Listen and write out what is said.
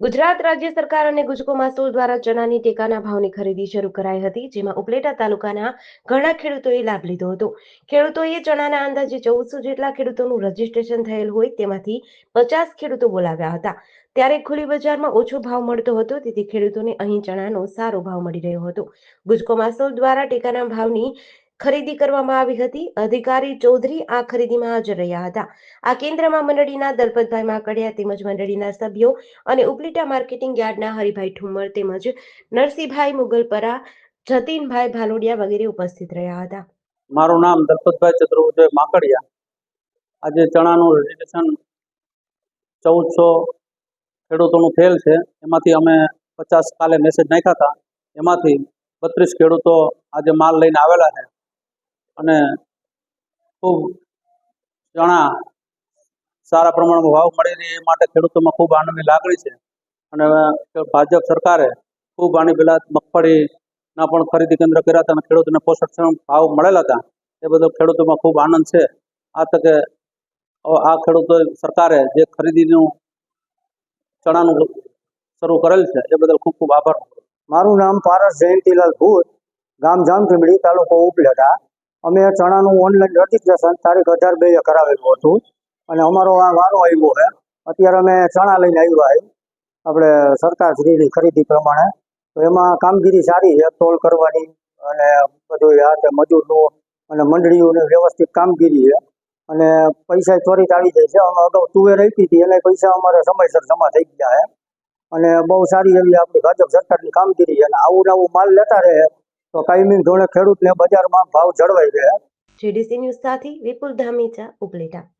ગુજરાત રાજ્ય સરકાર અને ગુજકો માસોલ દ્વારા ચણાની ટેકાના ભાવની ખરીદી શરૂ કરાઈ હતી, જેમાં ઉપલેટા તાલુકાના ઘણા ખેડૂતોએ લાભ લીધો હતો. ખેડૂતોએ ચણાના અંદાજે ચૌદસો જેટલા ખેડૂતોનું રજીસ્ટ્રેશન થયેલ હોય તેમાંથી પચાસ ખેડૂતો બોલાવ્યા હતા. ત્યારે ખુલ્લી બજારમાં ઓછો ભાવ મળતો હતો, તેથી ખેડૂતોને અહીં ચણાનો સારો ભાવ મળી રહ્યો હતો. ગુજકો માસોલ દ્વારા ટેકાના ભાવની ખરીદી કરવામાં આવી હતી. અધિકારી ચૌધરી આ ખરીદીમાં હાજર રહ્યા હતા. આ કેન્દ્રમાં મંડળીના દલપતભાઈ માકડિયા તેમજ મંડળીના સભ્યો અને ઉપલીટા માર્કેટિંગ યાર્ડના હરિભાઈ ઠુમર તેમજ નરસિંહભાઈ મુગલપરા, જતીનભાઈ ભાલોડિયા વગેરે ઉપસ્થિત રહ્યા હતા. મારું નામ દલપતભાઈ ચતુર્ભુજભાઈ માકડિયા. આજે ચણાનું રજીસ્ટ્રેશન ચૌદસો ખેડૂતોનું ફેલ છે. એમાંથી અમે પચાસ કાલે મેસેજ નાખ્યા હતા. એમાંથી બત્રીસ ખેડૂતો આજે માલ લઈને આવેલા છે. અને ખૂબ ચણા સારા પ્રમાણમાં ભાવ મળી રહે એ માટે ખેડૂતોમાં ખૂબ આનંદની લાગણી છે. અને ભાજપ સરકારે ખૂબ આની પહેલાં મગફળીના પણ ખરીદી કેન્દ્ર કર્યા હતા અને ખેડૂતોને પોષણક્ષમ ભાવ મળેલા હતા. એ બદલ ખેડૂતોમાં ખૂબ આનંદ છે. આ તકે આ ખેડૂતો સરકારે જે ખરીદીનું ચણાનું શરૂ કરેલ છે, એ બદલ ખૂબ ખૂબ આભાર. મારું નામ પારસ જયંતિલાલ ભૂત, ગામ જામચીમડી તાલુકો ઉપલેટા. અમે ચણાનું ઓનલાઈન રજીસ્ટ્રેશન તારીખ અઢાર બે કરાવેલું હતું. અને અમારો આ વારો આવ્યો છે. અત્યારે અમે ચણા લઈને આવ્યા છીએ. આપણે સરકારશ્રીની ખરીદી પ્રમાણે. તો એમાં કામગીરી સારી છે, તોલ કરવાની અને બધું આ તે મજૂરનું અને મંડળીઓની વ્યવસ્થિત કામગીરી છે. અને પૈસા ત્વરિત આવી જાય છે. અમે અગાઉ તુવેર આપી હતી, એને પૈસા અમારે સમયસર જમા થઈ ગયા છે. અને બહુ સારી એવી આપણી ભાજપ સરકારની કામગીરી છે. અને આવું નવું માલ લેતા રહે તો કાયમી ધોરણે ખેડૂતને બજારમાં ભાવ જળવાઈ રહે. જીડીસી ન્યૂઝ સાથે વિપુલ ધામીચા ઉપલેટા.